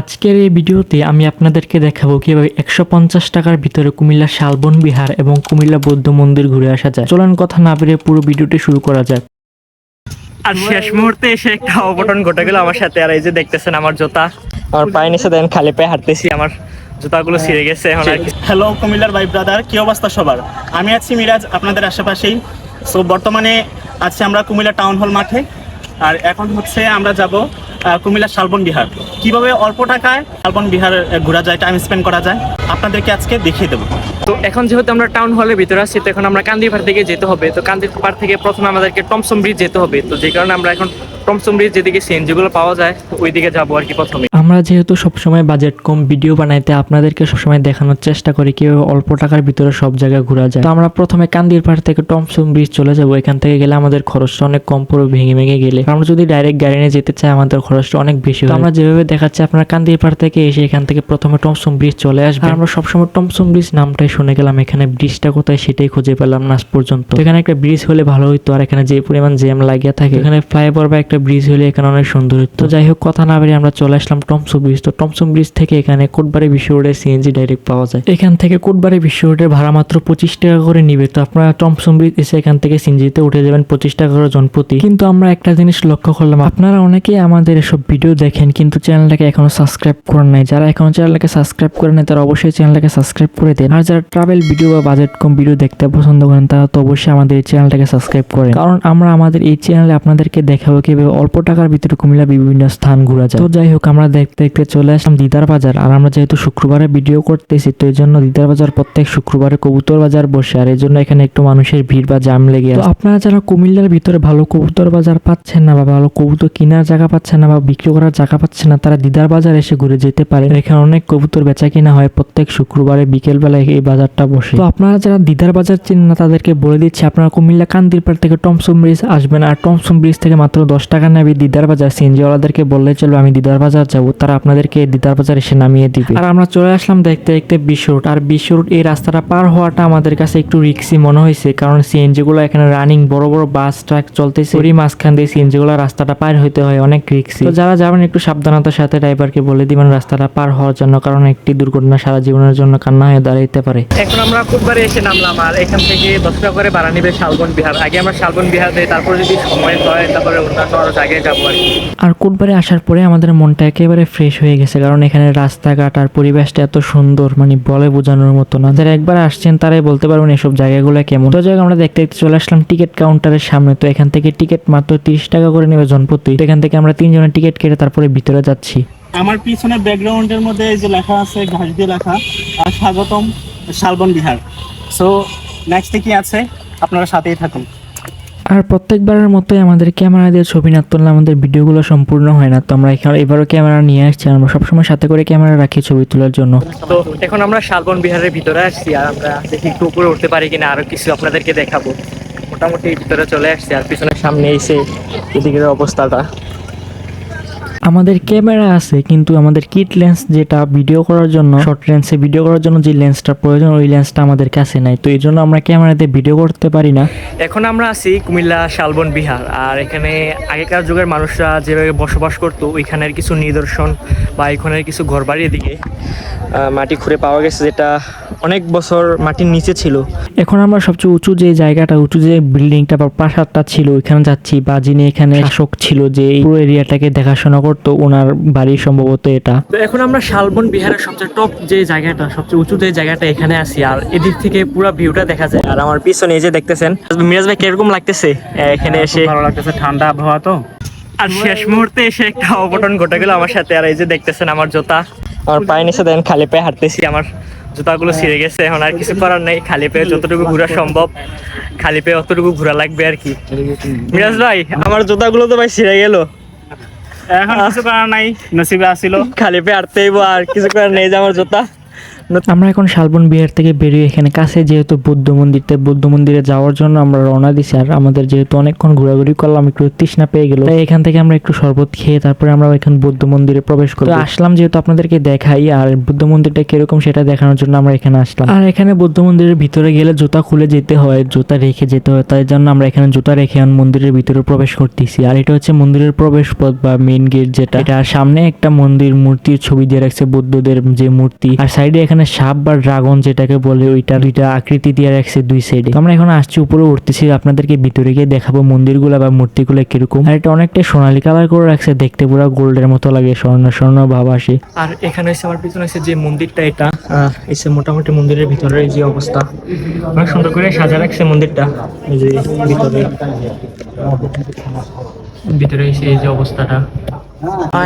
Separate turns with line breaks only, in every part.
আজকের এই ভিডিওতে আমি আপনাদেরকে দেখাবো কীভাবে একশো পঞ্চাশ টাকার ভিতরে কুমিল্লা শালবন বিহার এবং কুমিল্লা বৌদ্ধ মন্দির ঘুরে আসা যায়। চলুন কথা না বেরিয়ে পুরো ভিডিওটি শুরু করা যাক।
আর শেষ মুহূর্তে এসে একটা অঘটন ঘটে গেল আমার সাথে। আর এই যে দেখতেছেন আমার জুতা। আমার পায়ে নিচে দেন খালি পায়ে হাঁটতেছি। আমার জুতাগুলো ছিঁড়ে গেছে এখন আর
হ্যালো কুমিল্লার ভাই ব্রাদার কি অবস্থা সবার? আমি আছি মিরাজ আপনাদের আশেপাশেই। সো বর্তমানে আছি আমরা কুমিল্লা টাউন হল মাঠে। আর এখন হচ্ছে আমরা যাব কুমিল্লা শালবন বিহার। কীভাবে অল্প টাকায় শালবন বিহার ঘোরা যায় টাইম স্পেন্ড করা যায়? আপনাদেরকে আজকে দেখিয়ে দেবো।
তো এখন যেহেতু আমরা টাউন হলের ভিতরে আসছি তো এখন আমরা কান্দিপাড় থেকে যেতে হবে। তো কান্দিপাড় থেকে প্রথমে আমাদেরকে টমসম ব্রিজ যেতে হবে। তো যে কারণে আমরা এখন টমসম ব্রিজ যেদিকে সিএনজিগুলো পাওয়া যায় ওই দিকে যাব আর কি প্রথমে।
আমরা যেহেতু সবসময় বাজেট কম ভিডিও বানাইতে আপনাদেরকে সবসময় দেখানোর চেষ্টা করি কীভাবে অল্প টাকার ভিতরে সব জায়গায় ঘোরা যায়। তো আমরা প্রথমে কান্দির পাহাড় থেকে টমসুম ব্রিজ চলে যাব। এখান থেকে গেলে আমাদের খরচটা অনেক কম পড়বে ভেঙে ভেঙে গেলে। আমরা যদি ডাইরেক্ট গাড়ি নিয়ে যেতে চাই আমাদের খরচটা অনেক বেশি। আমরা যেভাবে দেখাচ্ছি আপনারা কান্দির পাহাড় থেকে এসে এখান থেকে প্রথমে টমসুম ব্রিজ চলে আসবে আর আমরা সবসময় টমসুম ব্রিজ নামটাই শুনে গেলাম। এখানে ব্রিজটা কোথায় সেটাই খুঁজে পেলাম না আজ পর্যন্ত। এখানে একটা ব্রিজ হলে ভালো হইতো আর এখানে যে পরিমাণ জ্যাম লাগিয়ে থাকে এখানে ফ্লাইওভার বা একটা ব্রিজ হলে এখানে অনেক সুন্দর হতো যাই হোক কথা না বেরিয়ে আমরা চলে আসলাম টমসম ব্রিজ তো টমসম ব্রিজ থেকে এখানে কোটবাড়ি বিশ্ব রোডে সিএনজি ডাইরেক্ট পাওয়া যায়। এখান থেকে কোটবাড়ি বিশ্ব রোডের ভাড়া মাত্র পঁচিশ টাকা করে নিবে। তো আপনারা টমসম ব্রিজ এসে এখান থেকে সিএনজিতে উঠে যাবেন পঁচিশ টাকা করে জনপ্রতি। কিন্তু আমরা একটা জিনিস লক্ষ্য করলাম, আপনারা অনেকেই আমাদের এসব ভিডিও দেখেন, কিন্তু চ্যানেলটাকে এখনও সাবস্ক্রাইব করেন নাই। যারা এখনও চ্যানেলটাকে সাবস্ক্রাইব করে নেয় তারা অবশ্যই চ্যানেলটাকে সাবস্ক্রাইব করে দেন। আর যারা ট্রাভেল ভিডিও বা বাজেট কম ভিডিও দেখতে পছন্দ করেন, তারা তো অবশ্যই আমাদের এই চ্যানেলটাকে সাবস্ক্রাইব করেন। কারণ আমরা আমাদের এই চ্যানেলে আপনাদেরকে দেখাবো কীভাবে অল্প টাকার ভিতরে কুমিল্লা বিভিন্ন স্থান ঘোরা যায়। তো যাই হোক, আমরা দেখতে দেখতে চলে আসলাম দিদার বাজার। আর আমরা যেহেতু শুক্রবারে ভিডিও করতেছি তো এই জন্য দিদার বাজার প্রত্যেক শুক্রবারে কবুতর বাজার বসে। আর এই জন্য এখানে একটু মানুষের ভিড় বা জাম লেগে তো আপনারা যারা কুমিল্লার ভিতরে ভালো কবুতর বাজার পাচ্ছেন না বা ভালো কবুতর কেনার জায়গা পাচ্ছেন না বা বিক্রি করার জায়গা পাচ্ছেন না তারা দিদার বাজার এসে ঘুরে যেতে পারেন। এখানে অনেক কবুতর বেচা কিনা হয় প্রত্যেক শুক্রবারে বিকেল বেলায় এই বাজারটা বসে। তো আপনারা যারা দিদার বাজার চেনেন না তাদেরকে বলে দিচ্ছি আপনারা কুমিল্লা কান্দিরপাড় থেকে টমসম ব্রিজ আসবেন। আর টমসম ব্রিজ থেকে মাত্র দশ টাকা নেবে দিদার বাজার। সিএনজিওয়ালাদেরকে বললে চলো আমি দিদার বাজার যাব। তারা আপনাদেরকে দিদার বাজার এসে নামিয়ে দিবে। আর আমরা চলে আসলাম দেখতে দেখতে বিশ্ব রোড আর বিশ্ব রোড এই রাস্তাটা পার হওয়াটা আমাদের কাছে একটু রিক্সি মনে হয়েছে কারণ সিএনজি গুলো এখানে রানিং বড় বড় বাস ট্রাক চলতেছে। ওরই মাঝখান দিয়ে সিএনজি গুলো রাস্তাটা পার হইতে হয় অনেক রিক্সি। তো যারা যাবেন একটু সাবধানতার সাথে ড্রাইভারকে বলে দিবেন রাস্তাটা পার হওয়ার জন্য কারণ একটি দুর্ঘটনা সারা জীবনের জন্য কান্না হয়ে দাঁড়াইতে পারে।
এখন আমরা ফুটবারে এসে নামলাম আর এখান থেকে দশ টাকা করে ভাড়া নিবে শালবন বিহার। আগে আমরা শালবন বিহার যাই তারপর যদি সময় হয় তারপরে আরও জায়গায় যাব আর
আর কোটবারে আসার পরে আমাদের মনটা একেবারে ফ্রেশ হয়ে গেছে। কারণ এখানে রাস্তাঘাট আর পরিবেশটা এত সুন্দর মানে বলে বোঝানোর মতো না। যারা একবার আসছেন, তারাই বলতে পারবেন এসব জায়গাগুলো কেমন। তো জায়গা আমরা দেখতে দেখতে চলে আসলাম টিকিট কাউন্টারের সামনে। তো এখান থেকে টিকিট মাত্র তিরিশ টাকা করে নেবে জনপ্রতি এখান থেকে আমরা তিনজনের টিকিট কেটে তারপরে ভিতরে যাচ্ছি।
আমার পিছনে ব্যাকগ্রাউন্ডের মধ্যে এই যে লেখা আছে, ঘাস দিয়ে লেখা স্বাগতম শালবন বিহার। সো নেক্সটে কি আছে? আপনারা সাথেই থাকুন।
আর প্রত্যেকবারের মতোই আমাদের ক্যামেরা দিয়ে ছবি না তুললে আমাদের ভিডিওগুলো সম্পূর্ণ হয় না। তো আমরা এখানে এবারও ক্যামেরা নিয়ে আসছি, আমরা সবসময় সাথে করে ক্যামেরা রাখি ছবি তোলার জন্য।
তো এখন আমরা শালবন বিহারের ভিতরে আসছি আর আমরা দেখি একটু উপরে উঠতে পারি কিনা আরও কিছু আপনাদেরকে দেখাবো। মোটামুটি ভিতরে চলে আসছি আর পিছনের সামনে এসে এদিকের অবস্থাটা।
আমাদের ক্যামেরা আছে কিন্তু আমাদের কিট লেন্স যেটা ভিডিও করার জন্য শর্ট লেন্সে ভিডিও করার জন্য যে লেন্সটা প্রয়োজন ওই লেন্সটা আমাদের কাছে নাই। তো এই জন্য আমরা ক্যামেরাতে ভিডিও করতে পারি না।
এখন আমরা আছি কুমিল্লা শালবন বিহার আর এখানে আগেকার যুগের মানুষরা যেভাবে বসবাস করতো ওইখানের কিছু নিদর্শন বা এখানের কিছু ঘরবাড়ি এদিকে মাটি খুঁড়ে পাওয়া গেছে যেটা অনেক বছর মাটির নিচে ছিল।
এখন আমরা সবচেয়ে উঁচু যে জায়গাটা উঁচু যে বিল্ডিংটা বা প্রাসাদটা ছিল ওইখানে যাচ্ছি বা যিনি এখানে শাসক ছিল যে এই পুরো এরিয়াটাকে দেখাশোনা করতো ওনার বাড়ি সম্ভবত এটা।
তো এখন আমরা শালবন বিহারের সবচেয়ে টপ যে জায়গাটা সবচেয়ে উঁচু যে জায়গাটা এখানে আছি আর এদিক থেকে পুরো ভিউটা দেখা যায়। আর আমার পিছনে এই যে দেখতেছেন মিরাজ ভাই কীরকম লাগতেছে এখানে এসে?
ভালো লাগতেছে ঠান্ডা আবহাওয়া তো।
আর শেষ মুহূর্তে এসে একটা অঘটন ঘটে গেল আমার সাথে আর এই যে দেখতেছেন আমার জুতা। আমার পায়ে নিচে দেন খালি পায়ে হাঁটতেছি আমার জুতাগুলো ছিঁড়ে গেছে এখন আর কিছু করার নেই খালি পায়ে যতটুকু ঘোরা সম্ভব খালি পায়ে অতটুকু ঘোরা লাগবে আর কি। মিরাজ ভাই আমার জুতাগুলো তো ভাই ছিঁড়ে গেল।
এখন কিছু করার নাই, নসিবে আসিল।
খালি পে হাঁটতে হইব আর কিছু করার নেই যে আমার জুতা।
আমরা এখন শালবন বিহার থেকে বেরিয়ে এখানে কাছে যেহেতু বৌদ্ধ মন্দির তাই বৌদ্ধ মন্দিরে যাওয়ার জন্য আমরা রওনা দিছি আর আমাদের যেহেতু অনেকক্ষণ ঘোরাঘুরি করলাম একটু তৃষ্ণা পেয়ে গেল। তাই এখান থেকে আমরা একটু শরবত খেয়ে তারপরে আমরা এখানে বৌদ্ধ মন্দিরে প্রবেশ করব। তো আসলাম যেহেতু আপনাদেরকে দেখাই আর বৌদ্ধ মন্দিরটা কীরকম সেটা দেখানোর জন্য আমরা এখানে আসলাম। আর এখানে বৌদ্ধ মন্দিরের ভিতরে গেলে জুতা খুলে যেতে হয় জুতা রেখে যেতে হয় তাই জন্য আমরা এখানে জুতা রেখে মন্দিরের ভিতরে প্রবেশ করতেছি। আর এটা হচ্ছে মন্দিরের প্রবেশ পথ বা মেইন গেট যেটা। এটা সামনে একটা মন্দির মূর্তির ছবি দিয়ে রাখছে বৌদ্ধদের যে মূর্তি। আর সাইডে এখানে সাপ বা ড্রাগন যেটাকে বলে, ওইটা দুইটা আকৃতি দিয়ে রাখছে দুই সাইডে আমরা এখন আসছি উপরে, উঠতেছি, আপনাদেরকে ভিতরে গিয়ে দেখাবো মন্দির মন্দিরগুলো বা মূর্তিগুলো কীরকম। আর এটা অনেকটা সোনালী কালার করে রাখছে, দেখতে পুরো গোল্ডের মতো লাগে, স্বর্ণ স্বর্ণ ভাব আসে।
আর এখানে হচ্ছে আমার পিছনে হচ্ছে যে মন্দিরটা, এটা যে মোটামুটি মন্দিরের ভিতরে যে অবস্থা। অনেক সুন্দর করে সাজা রাখছে মন্দিরটা, এই যে ভিতরে। ভিতরে এসে এই যে অবস্থাটা।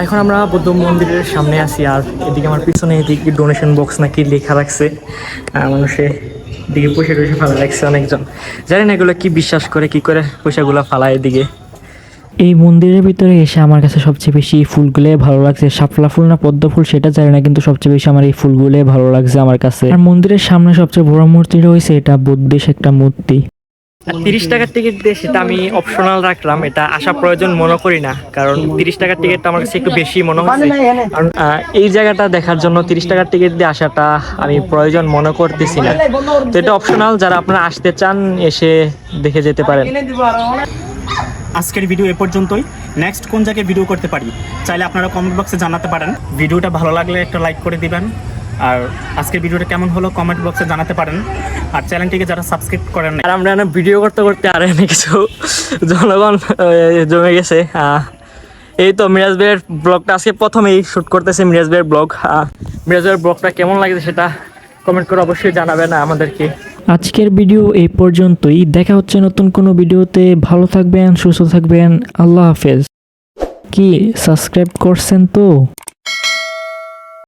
এখন আমরা বৌদ্ধ মন্দিরের সামনে আছি আর এদিকে আমার পিছনে এদিকে ডোনেশন বক্স নাকি লেখা রাখছে। মানুষে দিকে পয়সা টয়সা ফালা রাখছে অনেকজন। জানি না এগুলো কি বিশ্বাস করে, কি করে পয়সাগুলো ফালায় এদিকে।
এই মন্দিরের ভিতরে এসে আমার কাছে সবচেয়ে বেশি এই ফুলগুলো ভালো লাগছে। শাপলা ফুল না পদ্ম ফুল সেটা জানি না, কিন্তু সবচেয়ে বেশি আমার এই ফুলগুলো ভালো লাগছে আমার কাছে। আর মন্দিরের সামনে সবচেয়ে বড় মূর্তি রয়েছে, এটা বুদ্ধিস একটা মূর্তি।
তিরিশ টাকার টিকিট দিয়ে সেটা আমি অপশনাল রাখলাম এটা আসা প্রয়োজন মনে করি না কারণ তিরিশ টাকার টিকিটটা আমার কাছে একটু বেশি মনে হচ্ছে। কারণ আহ, এই জায়গাটা দেখার জন্য তিরিশ টাকার টিকিট দিয়ে আসাটা আমি প্রয়োজন মনে করতেছি না। তো এটা অপশনাল যারা আপনারা আসতে চান এসে দেখে যেতে পারেন।
আজকের ভিডিও এ পর্যন্তই। নেক্সট কোন জায়গায় ভিডিও করতে পারি? চাইলে আপনারা কমেন্ট বক্সে জানাতে পারেন। ভিডিওটা ভালো লাগলে একটা লাইক করে দিবেন। আর আজকের ভিডিওটা কেমন হলো কমেন্ট বক্সে জানাতে পারেন। আর চ্যানেলটিকে যারা সাবস্ক্রাইব করেন
আর আমরা না ভিডিও করতে করতে আর এনে কিছু জনগণ জমে গেছে। এই তো মিরাজ ভাইয়ের ব্লগটা আজকে প্রথমেই শ্যুট করতেছে মিরাজ ভাইয়ের ব্লগ মিরাজ ভাইয়ের ব্লগটা কেমন লাগছে সেটা কমেন্ট করে অবশ্যই জানাবেন আমাদেরকে।
আজকের ভিডিও এই পর্যন্তই। দেখা হচ্ছে নতুন কোনো ভিডিওতে। ভালো থাকবেন সুস্থ থাকবেন। আল্লাহ হাফেজ। কি সাবস্ক্রাইব করছেন তো?